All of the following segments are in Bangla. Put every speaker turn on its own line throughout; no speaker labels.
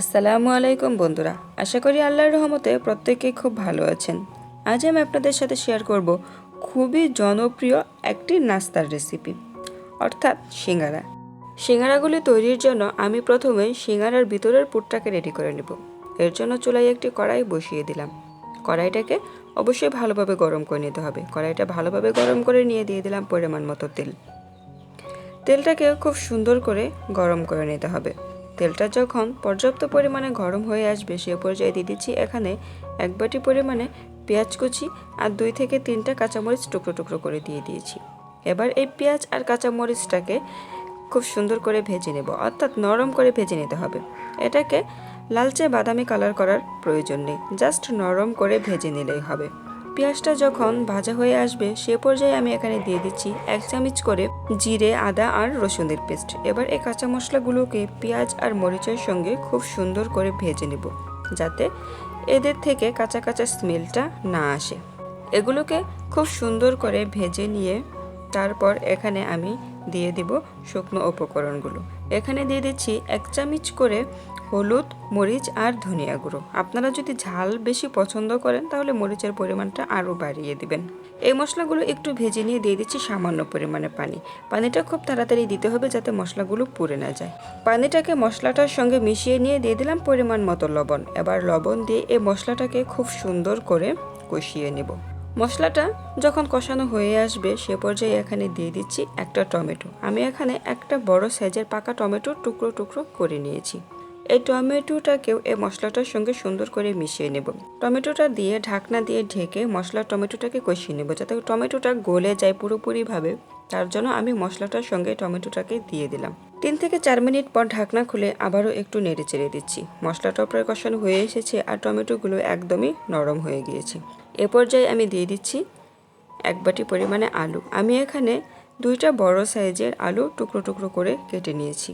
আসসালামু আলাইকুম বন্ধুরা। আশা করি আল্লাহর রহমতে প্রত্যেকেই খুব ভালো আছেন। আজ আমি আপনাদের সাথে শেয়ার করব খুবই জনপ্রিয় একটি নাস্তার রেসিপি অর্থাৎ সিঙ্গারা। সিঙ্গারাগুলি তৈরির জন্য আমি প্রথমে সিঙ্গারার ভিতরের পুরটাকে রেডি করে নেব। এর জন্য চুলায় একটি কড়াই বসিয়ে দিলাম। কড়াইটাকে অবশ্যই ভালোভাবে গরম করে নিতে হবে। কড়াইটা ভালোভাবে গরম করে নিয়ে দিয়ে দিলাম পরিমাণ মতো তেল। তেলটাকে খুব সুন্দর করে গরম করে নিতে হবে। তেলটা যখন পর্যাপ্ত পরিমাণে গরম হয়ে আসবে, সে পর্যায়ে দিয়ে দিচ্ছি এখানে এক বাটি পরিমাণে পেঁয়াজ কুচি আর দুই থেকে তিনটা কাঁচামরিচ টুকরো টুকরো করে দিয়ে দিয়েছি। এবার এই পেঁয়াজ আর কাঁচামরিচটাকে খুব সুন্দর করে ভেজে নেব, অর্থাৎ নরম করে ভেজে নিতে হবে। এটাকে লালচে বাদামি কালার করার প্রয়োজন নেই, জাস্ট নরম করে ভেজে নিলেই হবে। পেঁয়াজটা যখন ভাজা হয়ে আসবে, সে পর্যায়ে আমি এখানে দিয়ে দিচ্ছি এক চামচ করে জিরে, আদা আর রসুনের পেস্ট। এবার এই কাঁচা মশলাগুলোকে পেঁয়াজ আর মরিচের সঙ্গে খুব সুন্দর করে ভেজে নেব, যাতে এদের থেকে কাঁচা কাঁচা স্মেলটা না আসে। এগুলোকে খুব সুন্দর করে ভেজে নিয়ে তারপর এখানে আমি দিয়ে দিব শুকনো উপকরণগুলো। এখানে দিয়ে দিচ্ছি এক চামচ করে হলুদ, মরিচ আর ধনিয়া গুঁড়ো। আপনারা যদি ঝাল বেশি পছন্দ করেন, তাহলে মরিচের পরিমাণটা আরও বাড়িয়ে দিবেন। এই মশলাগুলো একটু ভেজে নিয়ে দিয়ে দিচ্ছি সামান্য পরিমাণে পানি। পানিটা খুব তাড়াতাড়ি দিতে হবে যাতে মশলাগুলো পুড়ে না যায়। পানিটাকে মশলাটার সঙ্গে মিশিয়ে নিয়ে দিয়ে দিলাম পরিমাণ মতো লবণ। এবার লবণ দিয়ে এই মশলাটাকে খুব সুন্দর করে কষিয়ে নেব। মশলাটা যখন কষানো হয়ে আসবে, সে পর্যায়ে এখানে দিয়ে দিচ্ছি একটা টমেটো। আমি এখানে একটা বড় সাইজের পাকা টমেটো টুকরো টুকরো করে নিয়েছি। এই টমেটোটাকেও এই মশলাটার সঙ্গে সুন্দর করে মিশিয়ে নেব। টমেটোটা দিয়ে, ঢাকনা দিয়ে ঢেকে মশলা টমেটোটাকে কষিয়ে নেব যাতে টমেটোটা গলে যায় পুরোপুরিভাবে। তার জন্য আমি মশলাটার সঙ্গে টমেটোটাকে দিয়ে দিলাম। তিন থেকে চার মিনিট পর ঢাকনা খুলে আবারও একটু নেড়ে চেড়ে দিচ্ছি। মশলাটা প্রায় কষানো হয়ে এসেছে আর টমেটোগুলো একদমই নরম হয়ে গিয়েছে। এ পর্যায়ে আমি দিয়ে দিচ্ছি এক বাটি পরিমাণে আলু। আমি এখানে দুইটা বড় সাইজের আলু টুকরো টুকরো করে কেটে নিয়েছি।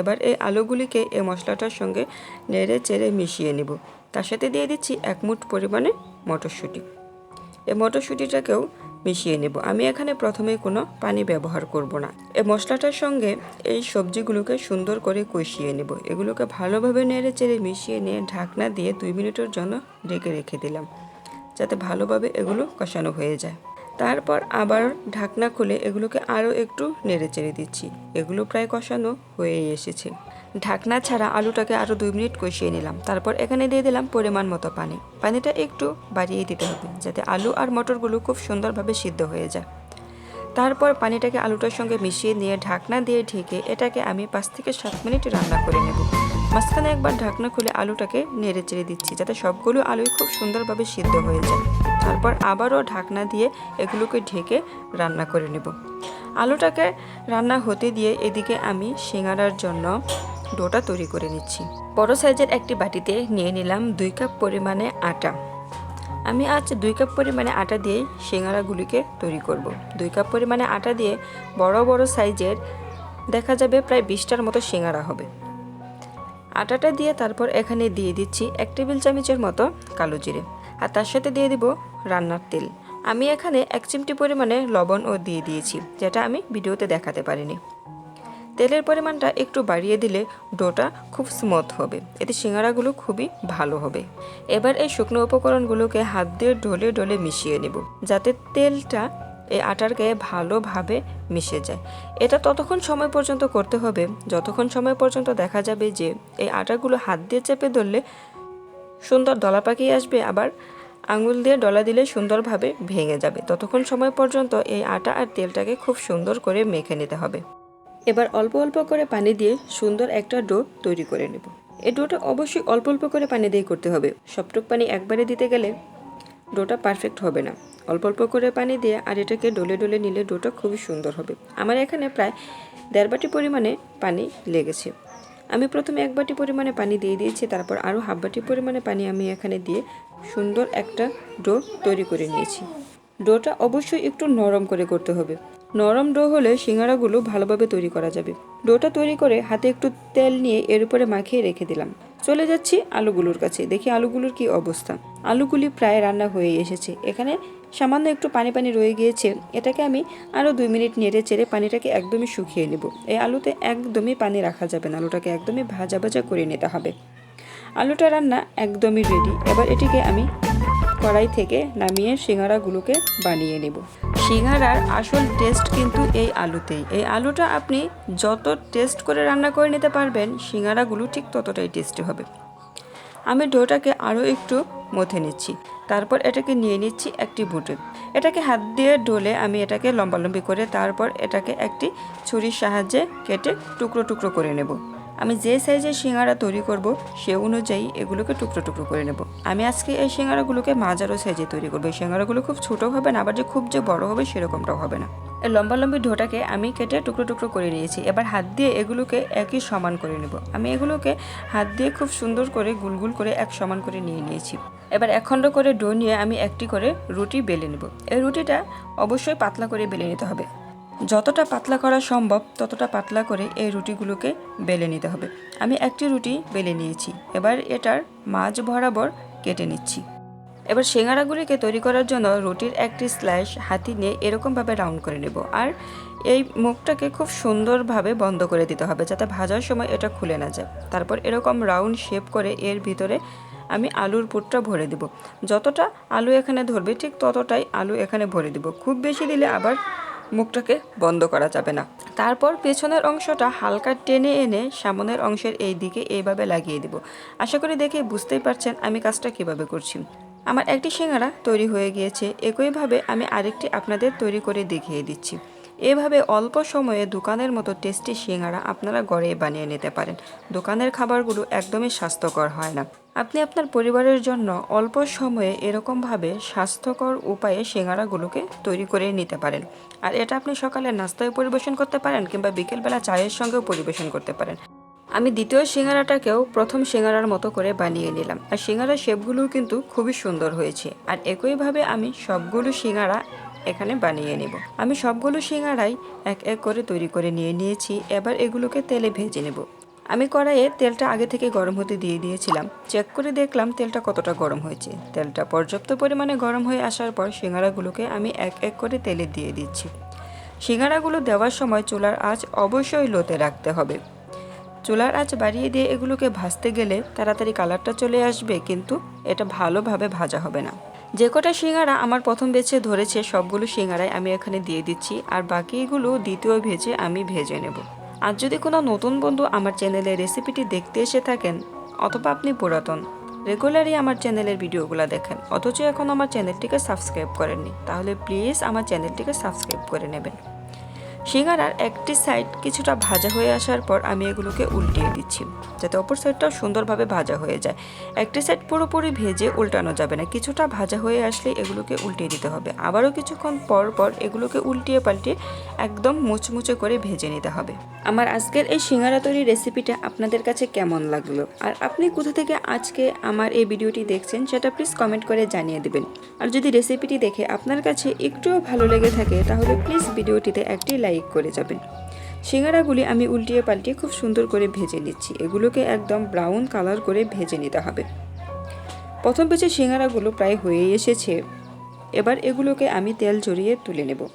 এবার এই আলুগুলিকে এই মশলাটার সঙ্গে নেড়ে চেড়ে মিশিয়ে নেব। তার সাথে দিয়ে দিচ্ছি এক মুঠ পরিমাণে মটরশুঁটি। এই মটরশুঁটিটাকেও মিশিয়ে নেব। আমি এখানে প্রথমে কোনো পানি ব্যবহার করব না। এই মশলাটার সঙ্গে এই সবজিগুলোকে সুন্দর করে কষিয়ে নেব। এগুলোকে ভালোভাবে নেড়ে চেড়ে মিশিয়ে নিয়ে ঢাকনা দিয়ে দুই মিনিটের জন্য ঢেকে রেখে দিলাম। যাতে ভালোভাবে এগুলো কষানো হয়ে যায়। তারপর আবার ঢাকনা খুলে এগুলোকে আরও একটু নেড়ে চেড়ে দিচ্ছি। এগুলো প্রায় কষানো হয়ে এসেছে। ঢাকনা ছাড়া আলুটাকে আরও দুই মিনিট কষিয়ে নিলাম। তারপর এখানে দিয়ে দিলাম পরিমাণ মতো পানি। পানিটা একটু বাড়িয়ে দিতে হবে যাতে আলু আর মটরগুলো খুব সুন্দরভাবে সিদ্ধ হয়ে যায়। তারপর পানিটাকে আলুটার সঙ্গে মিশিয়ে নিয়ে ঢাকনা দিয়ে ঢেকে এটাকে আমি পাঁচ থেকে সাত মিনিট রান্না করে নেব। মাঝখানে একবার ঢাকনা খুলে আলুটাকে নেড়ে চেড়ে দিচ্ছি, যাতে সবগুলো আলুই খুব সুন্দরভাবে সিদ্ধ হয়ে যায়। তারপর আবারও ঢাকনা দিয়ে এগুলোকে ঢেকে রান্না করে নেব। আলুটাকে রান্না হতে দিয়ে এদিকে আমি সিঙ্গারার জন্য ডোটা তৈরি করে নিচ্ছি। বড় সাইজের একটি বাটিতে নিয়ে নিলাম দুই কাপ পরিমাণে আটা। আমি আজ দুই কাপ পরিমাণে আটা দিয়ে সিঙ্গারাগুলিকে তৈরি করব। দুই কাপ পরিমাণে আটা দিয়ে বড় বড় সাইজের দেখা যাবে প্রায় বিশটার মতো সিঙ্গারা হবে। আটাটা দিয়ে তারপর এখানে দিয়ে দিচ্ছি এক টেবিল চামচের মতো কালো জিরে। আর তার সাথে দিয়ে দিব রান্নার তেল। আমি এখানে এক চিমটি পরিমাণে লবণও দিয়ে দিয়েছি, যেটা আমি ভিডিওতে দেখাতে পারিনি। তেলের পরিমাণটা একটু বাড়িয়ে দিলে ডোটা খুব স্মুথ হবে। এতে সিঙ্গারাগুলো খুবই ভালো হবে। এবার এই শুকনো উপকরণগুলোকে হাত দিয়ে ঢলে ঢলে মিশিয়ে নেব, যাতে তেলটা এই আটার গায়ে ভালোভাবে মিশে যায়। এটা ততক্ষণ সময় পর্যন্ত করতে হবে। যতক্ষণ সময় পর্যন্ত দেখা যাবে যে এই আটাগুলো হাত দিয়ে চেপে ধরলে সুন্দর দলা পাকিয়ে আসবে, আবার আঙুল দিয়ে ডলা দিলে সুন্দরভাবে ভেঙে যাবে। ততক্ষণ সময় পর্যন্ত এই আটা আর তেলটাকে খুব সুন্দর করে মেখে নিতে হবে। এবার অল্প অল্প করে পানি দিয়ে সুন্দর একটা ডো তৈরি করে নেব। এই ডোটা অবশ্যই অল্প অল্প করে পানি দিয়ে করতে হবে। সবটুক পানি একবারে দিতে গেলে ডোটা পারফেক্ট হবে না। অল্প অল্প করে পানি দিয়ে আর এটাকে ডলে ডলে নিলে ডোটা খুবই সুন্দর হবে। আমার এখানে প্রায় দেড় বাটি পরিমাণে পানি লেগেছে। আমি প্রথমে এক বাটি পরিমাণে পানি দিয়ে দিয়েছি, তারপর আরও হাফ বাটি পরিমাণে পানি আমি এখানে দিয়ে সুন্দর একটা ডো তৈরি করে নিয়েছি। ডোটা অবশ্যই একটু নরম করে করতে হবে। নরম ডো হলে সিঙ্গারাগুলো ভালোভাবে তৈরি করা যাবে। ডোটা তৈরি করে হাতে একটু তেল নিয়ে এর উপরে মাখিয়ে রেখে দিলাম। চলে যাচ্ছি আলুগুলোর কাছে। দেখি আলুগুলোর কি অবস্থা। আলুগুলি প্রায় রান্না হয়ে এসেছে। এখানে সামান্য একটু পানি পানি রয়ে গিয়েছে। এটাকে আমি আরও দুই মিনিট নেড়ে চেড়ে পানিটাকে একদমই শুকিয়ে নেব। এই আলুতে একদমই পানি রাখা যাবে না। আলুটাকে একদমই ভাজা ভাজা করে নিতে হবে। আলুটা রান্না একদমই রেডি এবার এটিকে আমি কড়াই থেকে নামিয়ে সিঙ্গারাগুলোকে বানিয়ে নেব। সিঙ্গারার আসল টেস্ট কিন্তু এই আলুতেই। এই আলুটা আপনি যত টেস্ট করে রান্না করে নিতে পারবেন, সিঙ্গারাগুলো ঠিক ততটাই টেস্টি হবে। আমি ডোটাকে আরও একটু মথে নিচ্ছি। তারপর এটাকে নিয়ে নিচ্ছি একটি বুটে। এটাকে হাত দিয়ে ডলে আমি এটাকে লম্বালম্বি করে তারপর এটাকে একটি ছুরির সাহায্যে কেটে টুকরো টুকরো করে নেব। আমি যে সাইজের সিঙ্গারা তৈরি করব, সে অনুযায়ী এগুলোকে টুকরো টুকরো করে নেব। আমি আজকে এই সিঙ্গারাগুলোকে মাঝারো সাইজে তৈরি করব। এই সিঙ্গারাগুলো খুব ছোটো হবে না, আবার যে খুব যে বড় হবে সেরকমটাও হবে না। এই লম্বা লম্বি ঢোটাকে আমি কেটে টুকরো টুকরো করে নিয়েছি। এবার হাত দিয়ে এগুলোকে একই সমান করে নেব। আমি এগুলোকে হাত দিয়ে খুব সুন্দর করে গুলগুল করে এক সমান করে নিয়ে নিয়েছি। এবার একখণ্ড করে ডো নিয়ে আমি একটি করে রুটি বেলে নেব। এই রুটিটা অবশ্যই পাতলা করে বেলে নিতে হবে। যতটা পাতলা করা সম্ভব, ততটা পাতলা করে এই রুটিগুলোকে বেলে নিতে হবে। আমি একটি রুটি বেলে নিয়েছি। এবার এটার মাঝ বরাবর কেটে নিচ্ছি। এবার সিঙ্গারাগুলিকে তৈরি করার জন্য রুটির একটি স্ল্যাশ হাতি নিয়ে এরকমভাবে রাউন্ড করে নেব। আর এই মুখটাকে খুব সুন্দরভাবে বন্ধ করে দিতে হবে যাতে ভাজার সময় এটা খুলে না যায়। তারপর এরকম রাউন্ড শেপ করে এর ভিতরে আমি আলুর পুরটা ভরে দেব। যতটা আলু এখানে ধরবে, ঠিক ততটাই আলু এখানে ভরে দেব। খুব বেশি দিলে আবার মুখটাকে বন্ধ করা যাবে না। তারপর পেছনের অংশটা হালকা টেনে এনে সামনের অংশের এই দিকে এইভাবে লাগিয়ে দেব। আশা করি দেখে বুঝতেই পারছেন আমি কাজটা কীভাবে করছি। আমার একটি সিঙ্গারা তৈরি হয়ে গিয়েছে, একইভাবে আমি আরেকটি আপনাদের তৈরি করে দেখিয়ে দিচ্ছি। এভাবে অল্প সময়ে দোকানের মতো টেস্টি সিঙ্গারা আপনারা গড়ে বানিয়ে নিতে পারেন। দোকানের খাবারগুলো একদমই স্বাস্থ্যকর হয় না। আপনি আপনার পরিবারের জন্য অল্প সময়ে এরকমভাবে স্বাস্থ্যকর উপায়ে সিঙ্গারাগুলোকে তৈরি করে নিতে পারেন। আর এটা আপনি সকালে নাস্তায় পরিবেশন করতে পারেন কিংবা বিকেলবেলা চায়ের সঙ্গেও পরিবেশন করতে পারেন। আমি দ্বিতীয় সিঙ্গারাটাকেও প্রথম সিঙ্গারার মতো করে বানিয়ে নিলাম। আর সিঙ্গারার শেপগুলোও কিন্তু খুবই সুন্দর হয়েছে। আর একইভাবে আমি সবগুলো সিঙ্গারা এখানে বানিয়ে নেব। আমি সবগুলো সিঙ্গারাই এক এক করে তৈরি করে নিয়ে নিয়েছি। এবার এগুলোকে তেলে ভেজে নেব। আমি কড়াইয়ে তেলটা আগে থেকে গরম হতে দিয়ে দিয়েছিলাম। চেক করে দেখলাম তেলটা কতটা গরম হয়েছে। তেলটা পর্যাপ্ত পরিমাণে গরম হয়ে আসার পর সিঙ্গারাগুলোকে আমি এক এক করে তেলে দিয়ে দিচ্ছি। সিঙ্গারাগুলো দেওয়ার সময় চুলার আঁচ অবশ্যই লোতে রাখতে হবে। চুলার আঁচ বাড়িয়ে দিয়ে এগুলোকে ভাজতে গেলে তাড়াতাড়ি কালারটা চলে আসবে, কিন্তু এটা ভালোভাবে ভাজা হবে না। যে কটা সিঙ্গারা আমার প্রথম বেছে ধরেছে, সবগুলো সিঙ্গারাই আমি এখানে দিয়ে দিচ্ছি, আর বাকিগুলো দ্বিতীয় ভেজে আমি ভেজে নেব। আর যদি কোনো নতুন বন্ধু আমার চ্যানেলে রেসিপিটি দেখতে এসে থাকেন, অথবা আপনি পুরাতন, রেগুলারই আমার চ্যানেলের ভিডিওগুলো দেখেন, অথচ এখন আমার চ্যানেলটিকে সাবস্ক্রাইব করেননি, তাহলে প্লিজ আমার চ্যানেলটিকে সাবস্ক্রাইব করে নেবেন। সিঙ্গারার একটি সাইড কিছুটা ভাজা হয়ে আসার পর আমি এগুলোকে উল্টিয়ে দিচ্ছি, যাতে অপর সাইডটাও সুন্দরভাবে ভাজা হয়ে যায়। একটি সাইড পুরোপুরি ভেজে উল্টানো যাবে না, কিছুটা ভাজা হয়ে আসলে এগুলোকে উল্টিয়ে দিতে হবে। আবারও কিছুক্ষণ পর পর এগুলোকে উল্টিয়ে পাল্টিয়ে একদম মুচমুচে করে ভেজে নিতে হবে। আমার আজকের এই সিঙ্গারা তৈরি রেসিপিটা আপনাদের কাছে কেমন লাগল? আর আপনি কোথা থেকে আজকে আমার এই ভিডিওটি দেখছেন, সেটা প্লিজ কমেন্ট করে জানিয়ে দেবেন। আর যদি রেসিপিটি দেখে আপনার কাছে একটুও ভালো লেগে থাকে, তাহলে প্লিজ ভিডিওটিতে একটি লাইক করে যাবেন। সিঙ্গারাগুলি আমি উল্টিয়ে পাল্টিয়ে খুব সুন্দর করে ভেজে নিচ্ছি। এগুলোকে একদম ব্রাউন কালার করে ভেজে নিতে হবে। প্রথম পেছে সিঙ্গারাগুলো প্রায় হয়েই এসেছে। এবার এগুলোকে আমি তেল জড়িয়ে তুলে নেব।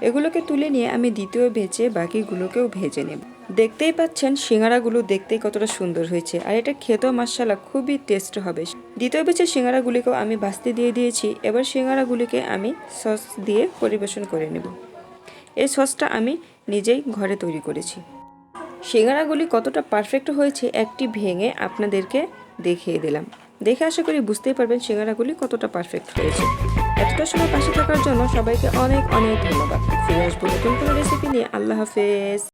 এগুলোকে তুলে নিয়ে আমি দ্বিতীয় ভেজে বাকিগুলোকেও ভেজে নেব। দেখতেই পাচ্ছেন সিঙ্গারাগুলো দেখতে কতটা সুন্দর হয়েছে। আর এটা খেতেও মাসালা খুবই টেস্ট হবে। দ্বিতীয় বেচে সিঙ্গারাগুলিকেও আমি ভাজতে দিয়ে দিয়েছি। এবার সিঙ্গারাগুলিকে আমি সস দিয়ে পরিবেশন করে নেব। এই সসটা আমি নিজেই ঘরে তৈরি করেছি। সিঙ্গারাগুলি কতটা পারফেক্ট হয়েছে একটি ভেঙে আপনাদেরকে দেখিয়ে দিলাম। দেখে আশা করি বুঝতেই পারবেন সিঙ্গারাগুলি কতটা পারফেক্ট হয়েছে। এতটা সময় পাশে থাকার জন্য সবাইকে অনেক অনেক ধন্যবাদ। ফিরে আসব নতুন কোনো রেসিপি নিয়ে। আল্লাহ হাফেজ।